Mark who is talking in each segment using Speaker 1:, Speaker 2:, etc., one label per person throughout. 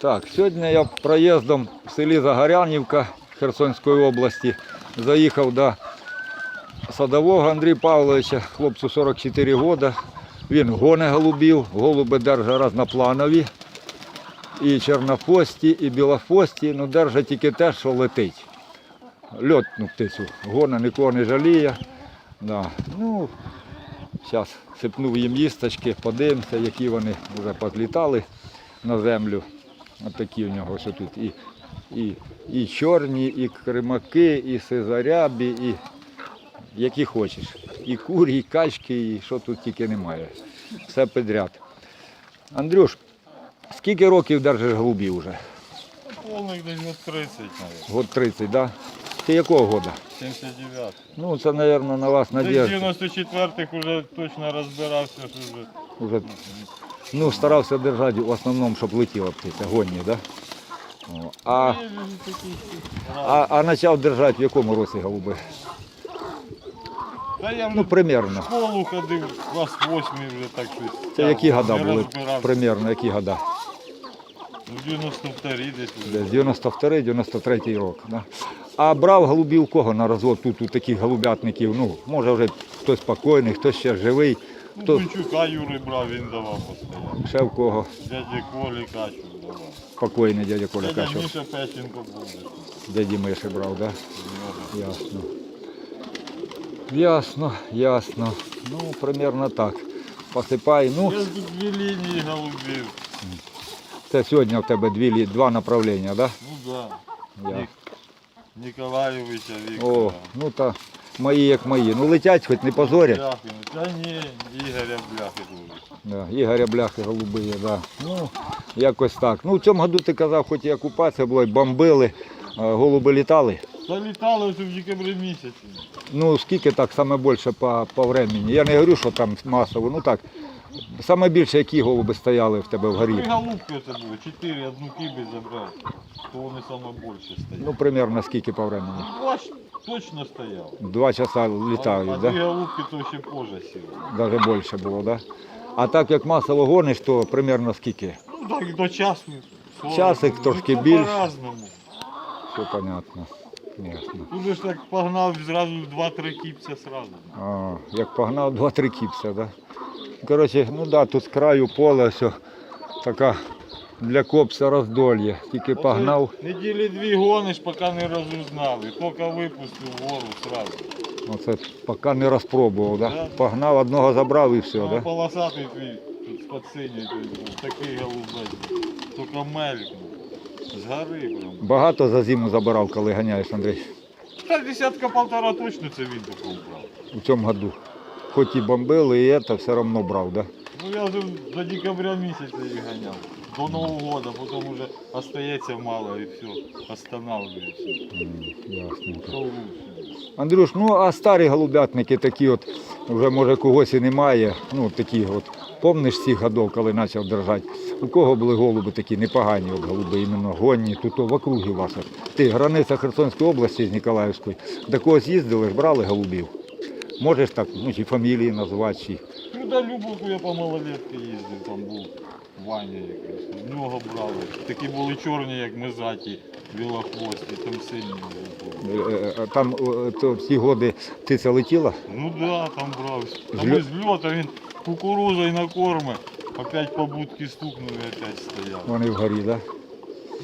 Speaker 1: Так, сьогодні я проїздом в селі Загорянівка Херсонської області заїхав до садового Андрія Павловича, хлопцю 44 роки. Він гоне голубів, голуби держить разнопланові. І чорнофості, і білофості, ну держить тільки те, що летить. Льотну птицю. Гона нікого не жаліє. Да. Ну, зараз сипнув їм їсточки, подивимося, які вони вже підлітали на землю. От такі у нього що тут і, і, і чорні, і кримаки, і сизарябі, і які хочеш. І курі, і качки, і що тут тільки немає. Все підряд. Андрюш, скільки років держиш голубів вже?
Speaker 2: Полных десь год 30, наверное.
Speaker 1: Год 30, так? Да? Ти якого года?
Speaker 2: 79.
Speaker 1: Ну, це, мабуть, на вас надіжда.
Speaker 2: 94-х уже точно розбирався, що вже.
Speaker 1: Уже, ну, старався держати в основному, щоб летіла птиця, гонні, да? А, а, а почав держати в якому році голуби?
Speaker 2: Та я
Speaker 1: Ну, примерно.
Speaker 2: в школу ходив, клас 8 вже так щось.
Speaker 1: Це які года
Speaker 2: не
Speaker 1: були?
Speaker 2: розбирався.
Speaker 1: Примерно, які года?
Speaker 2: Ну, 92 десь вже.
Speaker 1: Десь 92-93 рок. Да? А брав голубів кого на розвод тут у таких голубятників? Ну, може вже хтось спокійний, хтось ще живий,
Speaker 2: Ну,
Speaker 1: хто
Speaker 2: Бунчука Юри брав, він давав постійно.
Speaker 1: ще в кого
Speaker 2: Дяді Колі Качу давав.
Speaker 1: спокійний дядя Коля
Speaker 2: Дядя
Speaker 1: Качов.
Speaker 2: Міша Печенко був.
Speaker 1: Дяді Миші брав, да? Ясно. Ясно, ясно. Ну, примерно так. Посипай. Ну,
Speaker 2: Я тут дві лінії голубів.
Speaker 1: це сьогодні в тебе дві, лі- два направлення, да?
Speaker 2: Ну так. Да.
Speaker 1: Я.
Speaker 2: Ні- Ніколаєвича
Speaker 1: О, ну та мої як мої. Ну летять, хоч не позорять.
Speaker 2: Бляхи. Та ні, Ігоря бляхи дуже.
Speaker 1: Да, Ігоря бляхи голубиє, да. Ну, якось так. Ну, в цьому году ти казав, хоч і окупація була, і бомбили, а голуби літали.
Speaker 2: Та літали ось в декабрі місяці.
Speaker 1: Ну, скільки так саме більше по, по времени? Я не говорю, що там масово, ну так. Саме більше які голуби стояли в тебе в горі?
Speaker 2: Три голубки це було, чотири, одну кібель забрав. То вони саме більше стояли.
Speaker 1: Ну, примерно скільки по времени?
Speaker 2: Точно стояв.
Speaker 1: Два часа
Speaker 2: а,
Speaker 1: літають,
Speaker 2: а
Speaker 1: да?
Speaker 2: дві голубки то ще позже сіли.
Speaker 1: Даже більше було, да? А так як масово гониш, то примерно скільки?
Speaker 2: Ну так до часу. 40.
Speaker 1: Часик
Speaker 2: Ну,
Speaker 1: трошки
Speaker 2: то
Speaker 1: більше.
Speaker 2: По-разному.
Speaker 1: Все понятно. Ясно.
Speaker 2: Тут же ж так погнав зразу два-три кіпця сразу.
Speaker 1: А, як погнав, два-три кіпся, да? Коротше, ну да, тут з краю поле все така для копса роздольє. Тільки погнав.
Speaker 2: Неділі дві гониш, поки не розузнали. Тільки випустив вгору сразу.
Speaker 1: Оце поки не розпробував, да?
Speaker 2: Да.
Speaker 1: Погнав, одного забрав і все,
Speaker 2: Ну,
Speaker 1: да?
Speaker 2: Полосатий твій тут з-під синій той був, такий голубець. Тільки мелькнув. Згори прям.
Speaker 1: Багато за зиму забирав, коли ганяєш, Андрій,
Speaker 2: Та десятка полтора точно це він такого брав.
Speaker 1: у цьому году. Хоч і бомбили, і це все одно брав, да?
Speaker 2: Ну я вже до декабря місяця їх ганяв. До Нового року, потім вже остається мало і все.
Speaker 1: Ясненько.
Speaker 2: Лучше.
Speaker 1: Андрюш, ну а старі голубятники такі от, вже може когось і немає, ну такі от, помниш цих годов, коли почав держати, у кого були голуби такі непогані от голуби, іменно гонні, тут о, в округі ваших. Ти границя Херсонської області з Ніколаївської, до когось їздили, ж брали голубів. Можеш так, ну чи фамілії назвати, чи
Speaker 2: Ну да Любовку я по малолетки їздив, там був Ваня якийсь. В нього брали. Такі були чорні, як мезаті, білохвості, там сині були.
Speaker 1: е, е, там е, то, в ті годи птиця летіла?
Speaker 2: Ну да, там брав. Там
Speaker 1: Зльо-
Speaker 2: із льота він кукурузою накорме, опять по будці стукнув і опять стояв.
Speaker 1: Вони вгорі, так? Да?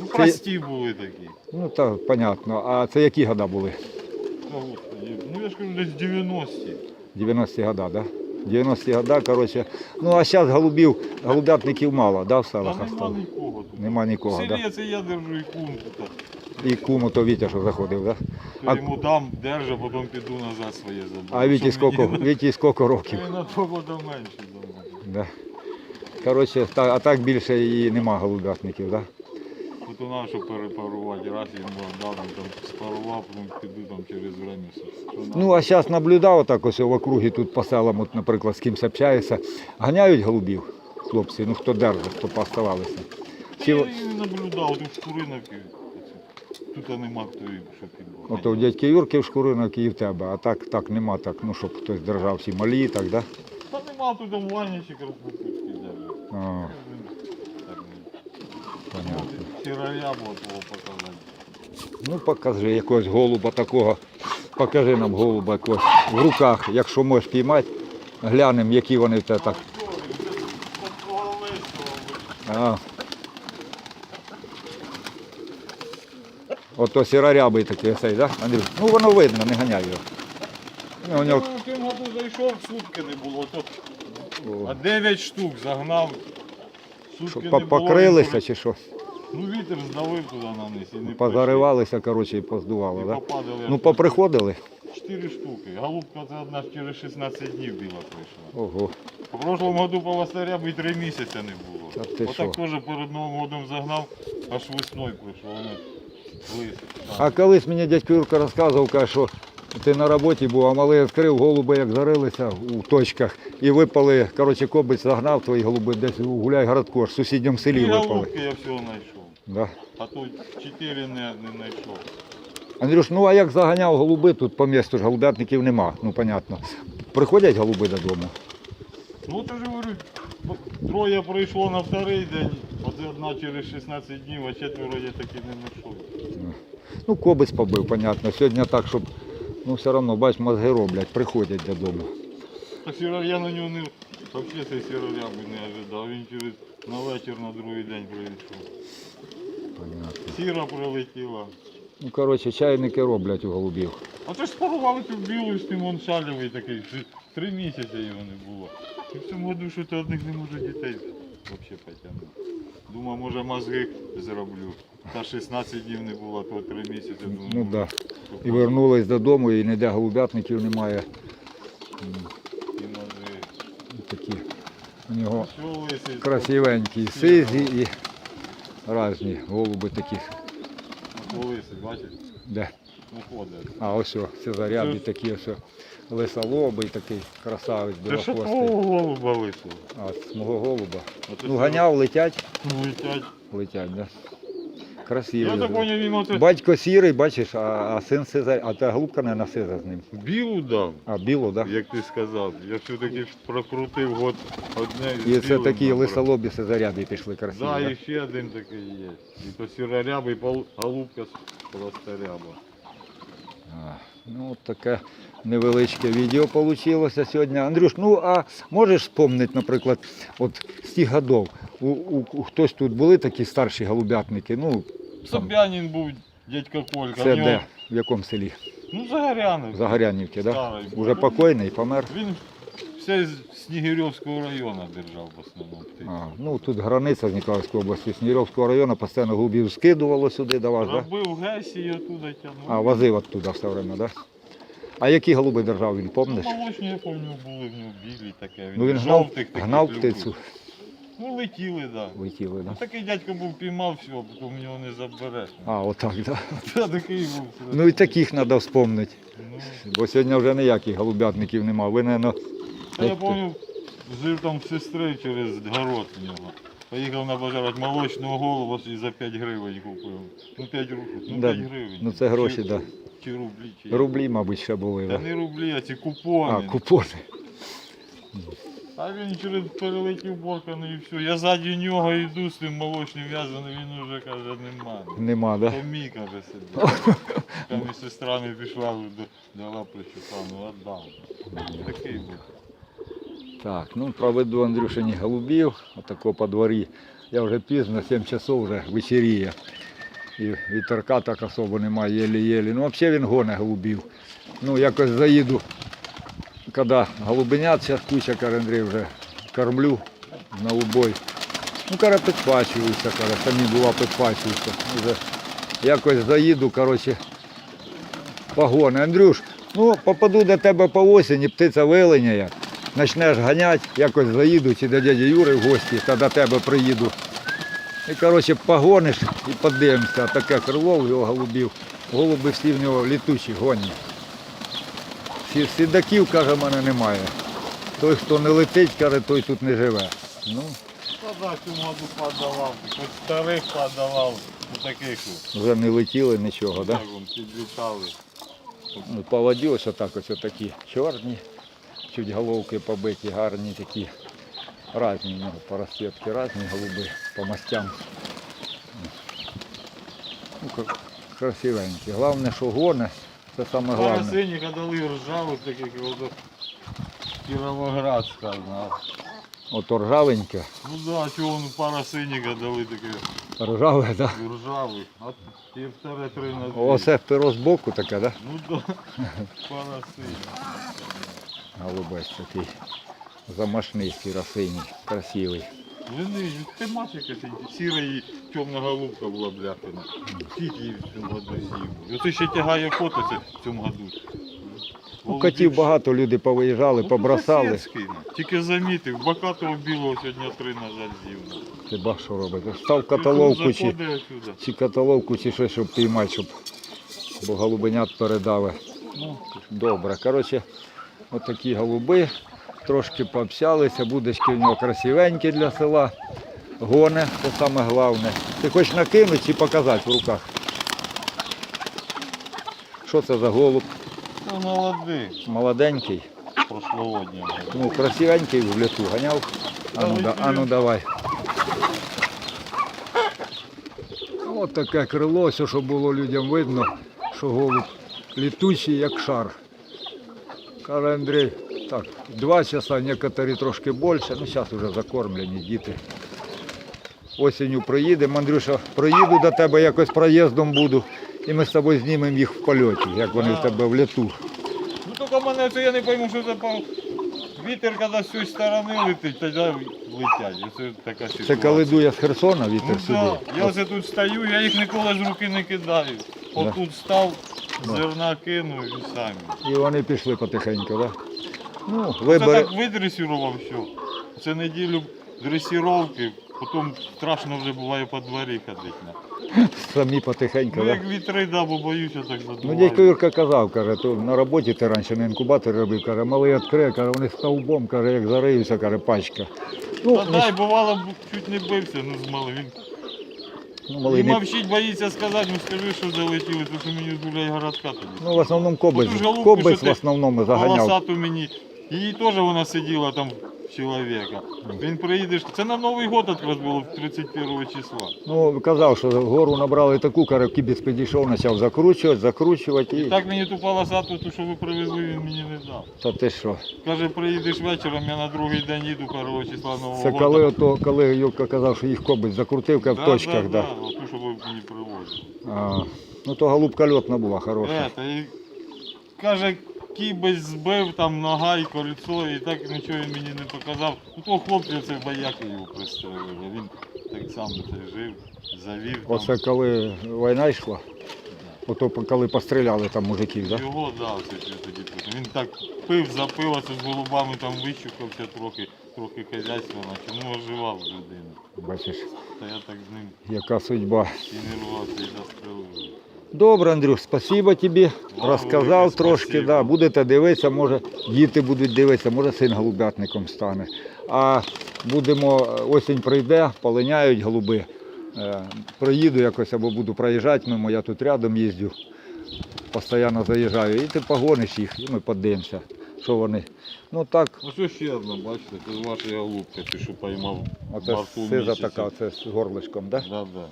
Speaker 2: Ну прості були такі.
Speaker 1: Ну так, понятно. А це які года були?
Speaker 2: Та господи, ну я ж кажу, десь 90-ті.
Speaker 1: 90-ті года, да? 90-ті года, коротше. Ну а зараз голубів, голубятників мало, да, в
Speaker 2: Та
Speaker 1: селах
Speaker 2: нема
Speaker 1: осталось?
Speaker 2: нікого тут.
Speaker 1: Нема
Speaker 2: В
Speaker 1: нікого,
Speaker 2: селі
Speaker 1: да?
Speaker 2: це я держу і кум тут.
Speaker 1: І куму то Вітя, що заходив, да?
Speaker 2: Я
Speaker 1: А-
Speaker 2: йому дам, держу, потім піду назад своє заберу.
Speaker 1: А Віті
Speaker 2: Що мені
Speaker 1: Віті скільки років?
Speaker 2: Він на того до менше замовив.
Speaker 1: Да. Коротше, та, а так більше і нема голубятників, да?
Speaker 2: От у нас, щоб перепарувати, раз він дав, там спарував, піду там через время.
Speaker 1: Ну а зараз наблюдав так ось в округі тут по селам, от, наприклад, з кимось общається. Ганяють голубів, хлопці, ну хто держить, хто поставалися. Чи,
Speaker 2: Я і не наблюдав, тут в Куриновці. Тут нема хто і що підбив.
Speaker 1: Ото у дядьки Юрки в Шкуринок і в тебе, а так, так нема, так, ну щоб хтось держав всі малі, так, да?
Speaker 2: Та нема тут там Ванічик розпустки держить.
Speaker 1: А, Понятно.
Speaker 2: Сірорябу твого показати.
Speaker 1: Ну покажи якогось голуба такого. Покажи нам голуба якогось в руках, якщо можеш піймати, глянемо, які вони тебе так. А. Ото сірорябий такий цей, да? Андрій? Ну воно видно, не ганяй його. Ну, у нього
Speaker 2: Ну, в тим году зайшов, сутки не було. То... А 9 штук загнав.
Speaker 1: Що,
Speaker 2: не було.
Speaker 1: покрилися чи що?
Speaker 2: Ну вітер здавив туди на низ і не
Speaker 1: Позаривалися, коротше, і поздувало,
Speaker 2: І
Speaker 1: да?
Speaker 2: попадали.
Speaker 1: Ну
Speaker 2: аж
Speaker 1: поприходили.
Speaker 2: 4 штуки. Голубка це одна через 16 днів біла прийшла.
Speaker 1: Ого.
Speaker 2: У прошлому году по Вастарябу і 3 місяці не було.
Speaker 1: Та ти
Speaker 2: Отак теж перед Новим годом загнав, аж весною прийшло. Воно лис.
Speaker 1: А колись мені дядько Юрка розказував, каже, що ти на роботі був, а малий відкрив, голуби як зарилися у точках і випали, коротше, кобець загнав твої голуби десь у гуляй городку, аж в сусідньому селі випали.
Speaker 2: я всього знайшов.
Speaker 1: Да.
Speaker 2: А тут 4 не, не знайшов.
Speaker 1: Андрюш, ну а як заганяв голуби, тут по місту ж голубятників нема, ну понятно. Приходять голуби додому.
Speaker 2: Ну я ж говорю, троє прийшло на вторий день, оце одна через 16 днів, а четверо я таки не знайшов.
Speaker 1: Ну, кобець побив, понятно. Сьогодні так, щоб ну все одно, бач, мозги роблять, приходять додому.
Speaker 2: Так сіро, я на нього не, взагалі цей сіроряби не ожидав. Він через на вечір на другий день прийшов.
Speaker 1: Понятно.
Speaker 2: Сіра прилетіла.
Speaker 1: Ну, коротше, чайники роблять у голубів.
Speaker 2: А то ж спарували цю білу з тим он шалівий такий. Три- Три місяці його не було. І в цьому году що то одних не може дітей взагалі потягнути. Думав, може мозги зроблю. Та 16 днів не було, то 3 місяці. Думаю,
Speaker 1: Ну так. Да. І повернулись додому, і ніде голубятників немає.
Speaker 2: і мозги.
Speaker 1: Такі у нього
Speaker 2: лисий.
Speaker 1: красивенькі сизі і різні голуби такі.
Speaker 2: Лисий, бачиш?
Speaker 1: Де?
Speaker 2: Уходить.
Speaker 1: А ось о, це зарябі
Speaker 2: Це-
Speaker 1: такі ось. о, Лисолобий такий красавець
Speaker 2: Це що
Speaker 1: білохвостий.
Speaker 2: твого голуба лисого?
Speaker 1: А з мого голуба.
Speaker 2: Оце
Speaker 1: Ну ганяв, летять,
Speaker 2: Летять.
Speaker 1: летять, да.
Speaker 2: Я так поняв, він оце
Speaker 1: Батько сірий, бачиш, а, а син сиза, а та голубка не на сиза з ним.
Speaker 2: білу дав.
Speaker 1: А біло, так? Да?
Speaker 2: Як ти сказав, я все-таки прокрутив год одне
Speaker 1: І це такі лисолобі сизарябі пішли красиві.
Speaker 2: Да,
Speaker 1: да?
Speaker 2: і ще один такий є. І то сіроряба, і пол- голубка просторяба.
Speaker 1: Ну, от таке невеличке відео вийшло сьогодні. Андрюш, ну а можеш вспомнити, наприклад, от з тих годов, у, у, у хтось тут були такі старші голубятники, ну, там,
Speaker 2: Собянин був дядька Колька.
Speaker 1: це
Speaker 2: в нього-
Speaker 1: де, в якому селі?
Speaker 2: Ну, Загоряний.
Speaker 1: Загорянівки, да?
Speaker 2: Старий.
Speaker 1: Уже покойний, помер.
Speaker 2: Він все з Снігирьовського району держав в основному. птиць.
Speaker 1: А, ну, тут границя з Ніколаївської області, Снігирівського району, постійно голубів скидувало сюди до вас, да?
Speaker 2: Робив Гесі і оттуда тягнув.
Speaker 1: А, возив оттуда все время, да? А які голуби держав він,
Speaker 2: Ну,
Speaker 1: помниш?
Speaker 2: молочні, я пам'ятаю, були в нього білі таке.
Speaker 1: Ну він гнав,
Speaker 2: жовтих таких
Speaker 1: гнав
Speaker 2: любив.
Speaker 1: птицю,
Speaker 2: Ну, летіли, так. Да.
Speaker 1: летіли,
Speaker 2: Ну,
Speaker 1: да?
Speaker 2: такий дядько був піймав все, потім його не забереш.
Speaker 1: А, отак, да.
Speaker 2: Та такий був.
Speaker 1: Ну і таких треба вспомнити.
Speaker 2: Ну,
Speaker 1: Бо сьогодні вже ніяких голубятників нема. Ви, наверно,
Speaker 2: Та я
Speaker 1: От-
Speaker 2: пам'ятаю, жив там сестри через город в нього. Поїхав на базар молочного голуба і за 5 гривень купив. Ну 5 рублів, ну
Speaker 1: Да,
Speaker 2: 5 гривень.
Speaker 1: ну це гроші,
Speaker 2: чи,
Speaker 1: да.
Speaker 2: Чи рублі, чи
Speaker 1: Рублі, мабуть, ще були.
Speaker 2: Та
Speaker 1: Да.
Speaker 2: не рублі, а ці купони.
Speaker 1: А, купони.
Speaker 2: А він через перелетів борканий і все. Я ззаді нього йду з тим молочним в'язаним, він уже каже, нема.
Speaker 1: Нема, да?
Speaker 2: То мій, каже, сидить. Там і сестра не пішла, дала плечука, ну віддав. Такий був.
Speaker 1: Так, ну проведу Андрюшині голубів, отако по дворі. Я вже пізно, 7 часов вже вечеріє. І вітерка так особо немає, єлі-єлі. Ну, взагалі він гоне голубів. Ну, якось заїду, коли голубенят, зараз куча, каже Андрій, вже кормлю на убой. Ну, каже, підпачуюся, каже, самі була підпачуюся. Вже якось заїду, коротше, погони. Андрюш, ну попаду до тебе по осені, птиця виленяє. Почнеш ганяти, якось заїду чи до дяді Юри в гості, та до тебе приїду. І коротше погониш і подивимося, таке крило в його голубів. Голуби всі в нього літучі, гонні. Сідаків, каже, в мене немає. Той, хто не летить, каже, той тут не живе. Ну,
Speaker 2: Та моду подавав, хоч старих подавав, у таких
Speaker 1: вже не летіли нічого, так? Да?
Speaker 2: Підлітали.
Speaker 1: Ну, по воді отак ось такі чорні, чуть головки побиті, гарні такі. Разні в нього по різні голуби по мастям. Ну, красивенькі. Головне, що гоне, це саме головне.
Speaker 2: синіх дали ржавих, таких як ото Кіровоград сказав.
Speaker 1: Ото ржавеньке,
Speaker 2: Ну да, чого воно пара синіх дали таке
Speaker 1: ржаве, да?
Speaker 2: ржавих. А і вторе три на дві.
Speaker 1: Оце перо з боку таке, да?
Speaker 2: Ну да, пара синіх.
Speaker 1: Голубець такий. Замашний сіросиній, красивий.
Speaker 2: Вони, ти бачиш, яка це сіра і темна голубка була бляхана. Скільки її в цьому году з'їв. Оце ще тягає фото це в цьому году.
Speaker 1: Ну, котів багато люди повиїжджали,
Speaker 2: Ну,
Speaker 1: побросали.
Speaker 2: ну. Тільки замітив, бакатого білого сьогодні три, на жаль, з'їв. ну.
Speaker 1: Ти бачиш, що робить? Став каталовку чи,
Speaker 2: Заходить отсюда.
Speaker 1: чи каталовку, чи щось, щоб піймати, щоб бо голубенят передали. Ну, добре. Коротше, отакі голуби. Трошки пообщалися, будочки в нього красивенькі для села. Гоне, це саме головне. Ти хочеш накинути чи показати в руках? Що це за голуб?
Speaker 2: Ну, молодий,
Speaker 1: Молоденький.
Speaker 2: прошлогодній.
Speaker 1: Ну, красивенький в літу ганяв. А ну, да, а ну давай. Ось таке крило, все, щоб було людям видно, що голуб літучий, як шар. Каже Андрій, так, два часа, некоторі трошки більше, ну зараз вже закормлені діти. Осінню приїдемо, Андрюша, приїду до тебе, якось проїздом буду, і ми з тобою знімемо їх в польоті, як вони в тебе в літу.
Speaker 2: Ну тільки мене це я не пойму, що це по... Вітер, коли з цієї сторони летить, тоді летять. Це така ситуація.
Speaker 1: Це коли дує з Херсона вітер
Speaker 2: Ну,
Speaker 1: сюди.
Speaker 2: Я оце тут стою, я їх ніколи з руки не кидаю. От тут став, зерна кинув і самі.
Speaker 1: І вони пішли потихеньку, так? Да? Ну,
Speaker 2: Це так видресірував все. Це неділю дресіровки, потім страшно вже буває по дворі ходити.
Speaker 1: Самі потихеньку,
Speaker 2: Ну
Speaker 1: да?
Speaker 2: як вітри, да, бо боюся так
Speaker 1: Ну,
Speaker 2: задуваю.
Speaker 1: дядько Юрка казав, каже, то на роботі ти раніше на інкубаторі робив, каже, малий відкриє, каже, вони стовбом, каже, як зариються, каже, пачка. Ну,
Speaker 2: Та
Speaker 1: ну,
Speaker 2: дай, бувало, чуть не бився, ну з малим.
Speaker 1: Ну, малий не...
Speaker 2: мовчить, боїться сказати, ну скажи, що залетіли, то що мені з гуляй городка тоді.
Speaker 1: Ну, в основному кобець, кобець в основному заганяв.
Speaker 2: Волосату мені. Її теж вона сиділа там чоловіка. Він приїдеш. Це на Новий год якраз було 31 числа.
Speaker 1: Ну, казав, що гору набрали таку, каже, кібіць підійшов, почав закручувати, закручувати і...
Speaker 2: Так мені ту полосату, ту, що ви привезли, він мені не дав.
Speaker 1: Та ти що?
Speaker 2: Каже, приїдеш вечором, я на другий день їду 1 числа Нового
Speaker 1: Це
Speaker 2: года.
Speaker 1: коли, ото, коли Юрка казав, що їх кобець закрутив, каже, в точках,
Speaker 2: да.
Speaker 1: да.
Speaker 2: да. Оту, що ви мені привозили.
Speaker 1: А, ну, то голубка льотна була, хороша.
Speaker 2: Ета, і каже, кібець збив там нога і кольцо, і так нічого він мені не показав. У того хлопця це бояки його пристрелили. Він так само це жив, завів. там.
Speaker 1: Оце коли війна йшла, ото коли постріляли там мужиків, да?
Speaker 2: Його дав це що тоді тут. Він так пив, запив, а це з голубами там вищухався трохи, трохи хазяйства наче. Ну оживав людину.
Speaker 1: Бачиш,
Speaker 2: Та я так з ним
Speaker 1: яка судьба.
Speaker 2: тренувався і застрелив.
Speaker 1: Добре, Андрюш, спасибо тобі. Розказав трошки, да, будете дивитися, може діти будуть дивитися, може син голубятником стане. А будемо, осінь прийде, полиняють голуби. Е, Приїду якось або буду проїжджати мимо, я тут рядом їздю, постійно заїжджаю. І ти погониш їх, і ми подивимося, що вони. Ну так,
Speaker 2: Ну що ще одна, бачите, це ваша голубка, ти що поймав
Speaker 1: оце сиза така, це з горлишком, так? Да?
Speaker 2: Да, да.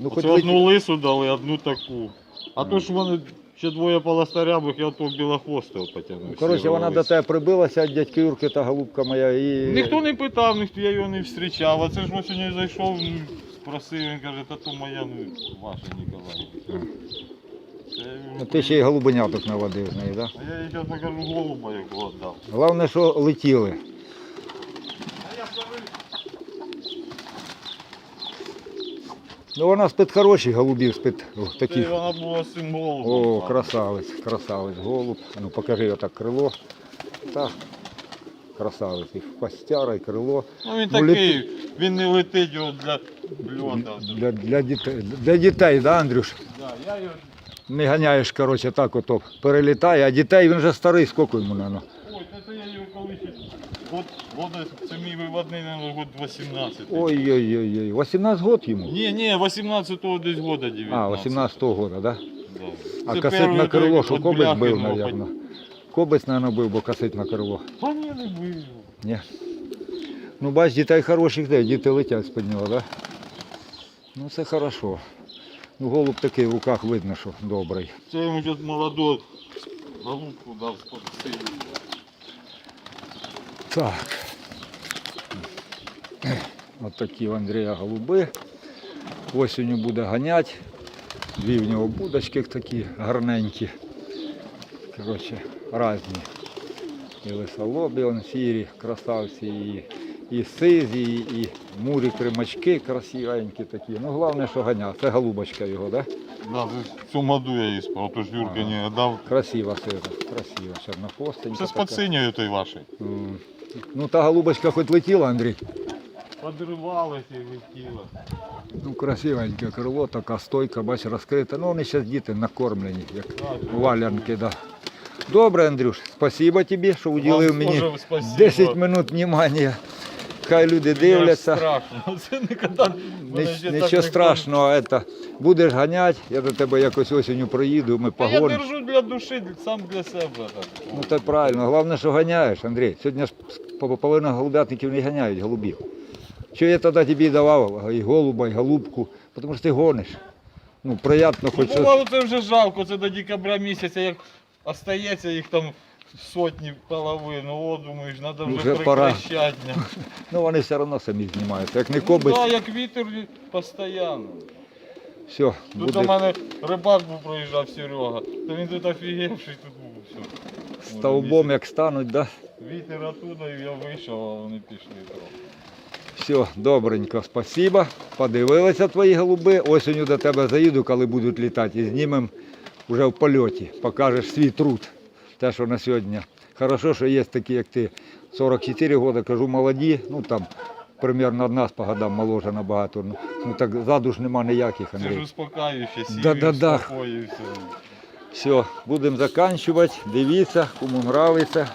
Speaker 1: Ну,
Speaker 2: Оце
Speaker 1: ви-
Speaker 2: одну лису дали, одну таку. А то ж вони ще двоє полосторябих, я того білохвостого потягнув.
Speaker 1: Коротше,
Speaker 2: сірого
Speaker 1: вона до тебе прибилася, дядьки Юрки та голубка моя. І...
Speaker 2: Ніхто не питав, ніхто я його не зустрічав. А це ж ось сьогодні зайшов, ну, спросив, він каже, та то моя, ну, ваша Ніколаївна. Це я йому
Speaker 1: Ну, ти ще й голубеняток наводив з неї, так? Да?
Speaker 2: А я їй зараз кажу, голуба його віддав.
Speaker 1: Головне, що летіли.
Speaker 2: А я скажу,
Speaker 1: Ну вона з-під хороших голубів, з-під
Speaker 2: це
Speaker 1: таких.
Speaker 2: вона була цим голубом.
Speaker 1: О, красавець, красавець, голуб. Ну покажи отак крило. Так. Красавець. І хвостяра, і крило.
Speaker 2: Ну він
Speaker 1: Ну,
Speaker 2: такий, він не летить його для льота.
Speaker 1: Для, для, дітей, для дітей, да, Андрюш?
Speaker 2: Да, я його...
Speaker 1: Не ганяєш, коротше, так ото перелітає, а дітей він вже старий, скільки йому, наверное?
Speaker 2: Ой, це я його колись, год, года, це мій виводний, наверное, год 18.
Speaker 1: Ой-ой-ой, 18 років йому.
Speaker 2: Ні, ні, 18-го десь года 19.
Speaker 1: А, 18-го года, да?
Speaker 2: Да.
Speaker 1: А
Speaker 2: Це
Speaker 1: касетне
Speaker 2: перший
Speaker 1: крило,
Speaker 2: той
Speaker 1: що
Speaker 2: от
Speaker 1: кобець
Speaker 2: бляхи,
Speaker 1: бив,
Speaker 2: ну,
Speaker 1: мабуть. Кобець, мабуть, бив, бо касетне крило.
Speaker 2: Та ні, не бив.
Speaker 1: Ні. Ну, бач, дітей хороших де, діти летять з-під нього, да? Ну, це хорошо. Ну, голуб такий в руках видно, що добрий.
Speaker 2: Це йому молоду голубку дав спасти.
Speaker 1: Так. От такі у Андрія голуби. Осінню буде ганять. Дві в нього будочки такі гарненькі. Коротше, різні. І лисолобі, он сірі, красавці, і, і сизі, і, і мурі кримачки красивенькі такі. Ну головне, що ганя. Це голубочка його, так? Да?
Speaker 2: Да, це цю моду я їй спав, то ж Юрка не дав.
Speaker 1: Красива сиза, красива, чорнохвостенька.
Speaker 2: Це з
Speaker 1: така.
Speaker 2: пацинею той вашої.
Speaker 1: М. Ну та голубочка хоч летіла, Андрій.
Speaker 2: Подривалася і летіла.
Speaker 1: Ну, красивеньке крило, така стойка, бач, розкрита. Ну, вони зараз діти накормлені, як
Speaker 2: Так,
Speaker 1: валянки, да. Добре, Андрюш, спасибо тобі, що уділив мені
Speaker 2: спасибо.
Speaker 1: 10 минут внимання. Хай люди дивляться.
Speaker 2: Страшно. Це ніколи.
Speaker 1: Нічого страшного, это. будеш ганяти, я до тебе якось осінню проїду, ми
Speaker 2: Я
Speaker 1: погонимо.
Speaker 2: держу для душі, сам для себе. Так.
Speaker 1: Ну так правильно, головне, що ганяєш, Андрій. Сьогодні ж по- половина голубятників не ганяють голубів. Що я тоді тобі давав і голуба, і голубку, тому що ти гониш. Ну, приємно
Speaker 2: Ну,
Speaker 1: хоч щось.
Speaker 2: бувало, це вже жалко, це до декабря місяця, як остається їх там сотні половину, о, думаєш, треба вже,
Speaker 1: Вже пора.
Speaker 2: прекращати.
Speaker 1: Ну вони все одно самі знімаються. Як не
Speaker 2: Ну,
Speaker 1: кобить,
Speaker 2: да, як вітер постійно.
Speaker 1: все,
Speaker 2: Тут до
Speaker 1: буде
Speaker 2: мене рибак був проїжджав Серега, то він тут офігевший тут був. Все.
Speaker 1: стовбом як стануть, да?
Speaker 2: Вітер оттуда, і я вийшов, а вони пішли трохи.
Speaker 1: Все, добренько, спасибо. Подивилися твої голуби. Осінню до тебе заїду, коли будуть літати, і знімемо вже в польоті. Покажеш свій труд. Те, що на сьогодні. Хорошо, що є такі, як ти. 44 роки, кажу, молоді, ну там примерно одна нас по годам моложе набагато. Ну, ну так задуш нема ніяких,
Speaker 2: Це ж
Speaker 1: Андрій.
Speaker 2: успокающе, сіві,
Speaker 1: Да-да-да.
Speaker 2: все.
Speaker 1: Все, будемо закінчувати. Дивіться, кому нравиться.